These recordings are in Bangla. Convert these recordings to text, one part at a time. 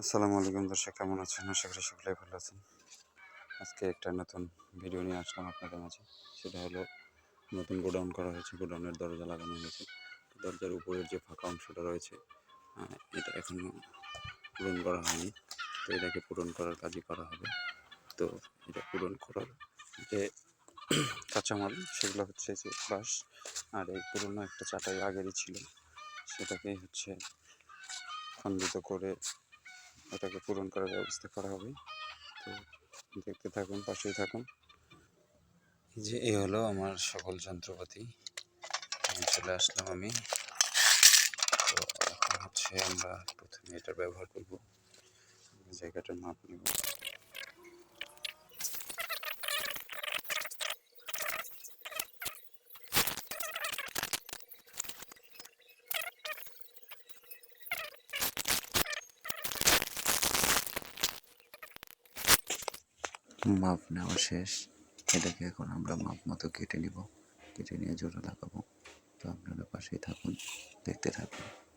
আসসালামু আলাইকুম দর্শক, কেমন আছেন? আশা করি সকলেই ভালো আছেন। আজকে একটা নতুন ভিডিও নিয়ে আসলাম আপনাদের মাঝে। সেটা হলো, নতুন গোডাউন করা হয়েছে, গোডাউনের দরজা লাগানো হয়েছে। দরজার উপরের যে ফাঁকা অংশটা রয়েছে এটা এখনও পূরণ করা হয়নি। তো এটাকে পূরণ করার কাজই করা হবে। তো এটা পূরণ করার যে কাঁচামাল, সেগুলো হচ্ছে যে বাঁশ। আর এই পুরনো একটা চাটাই আগেরই ছিল। সেটাকেই হচ্ছে খণ্ডিত করে এটাকে পূরণ করার ব্যবস্থা করা হবে। তো দেখতে থাকুন, পাশেই থাকুন। যে, এই হলো আমার সকল যন্ত্রপাতি। চলে আসলাম আমি। তো এখন হচ্ছে আমরা প্রথমে এটা ব্যবহার করব। জায়গাটার মাপ নেব। মাপ নেওয়া শেষ। এটাকে এখন আমরা মাপ মতো কেটে নিব। কেটে নিয়ে জোড়া লাগাবো। তো আপনারা পাশেই থাকুন, দেখতে থাকুন।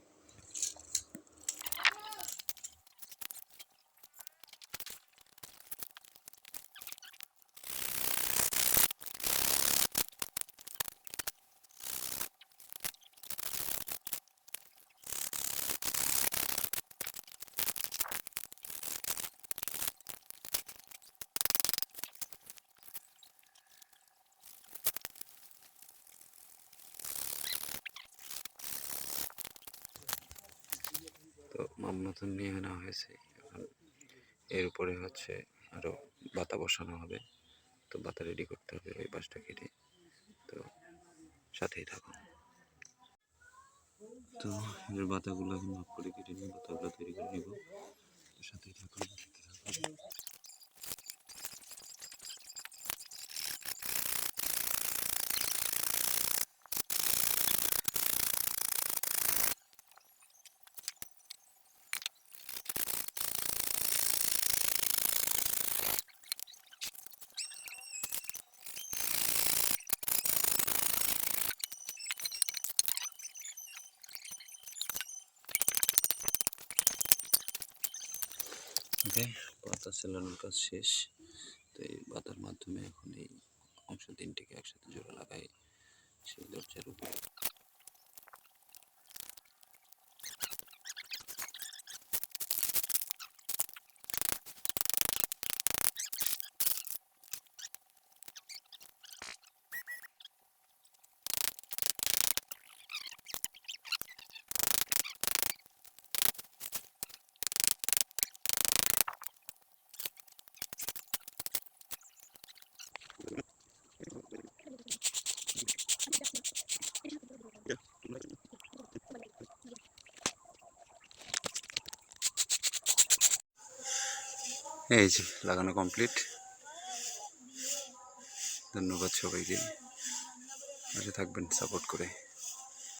মতন নিয়ে আনা হয়েছে, এখন এর উপরে হচ্ছে আরও বাতা বসানো হবে। তো বাতা রেডি করতে হবে ওই বাসটা কেটে। তো সাথেই থাকুন। তো এর বাতাগুলো এখন মাপ করে কেটে নিয়ে বাতাগুলো তৈরি করে নেব। সাথেই থাকুন। ওকে পাতা সেলানোর কাজ শেষ। তো এই পাতার মাধ্যমে এখন এই অংশ তিনটিকে একসাথে জোড়া লাগাই। সেই দরজার উপরে এই যে লাগানো কমপ্লিট ধন্যবাদ সবাইকে। পাশে থাকবেন সাপোর্ট করে।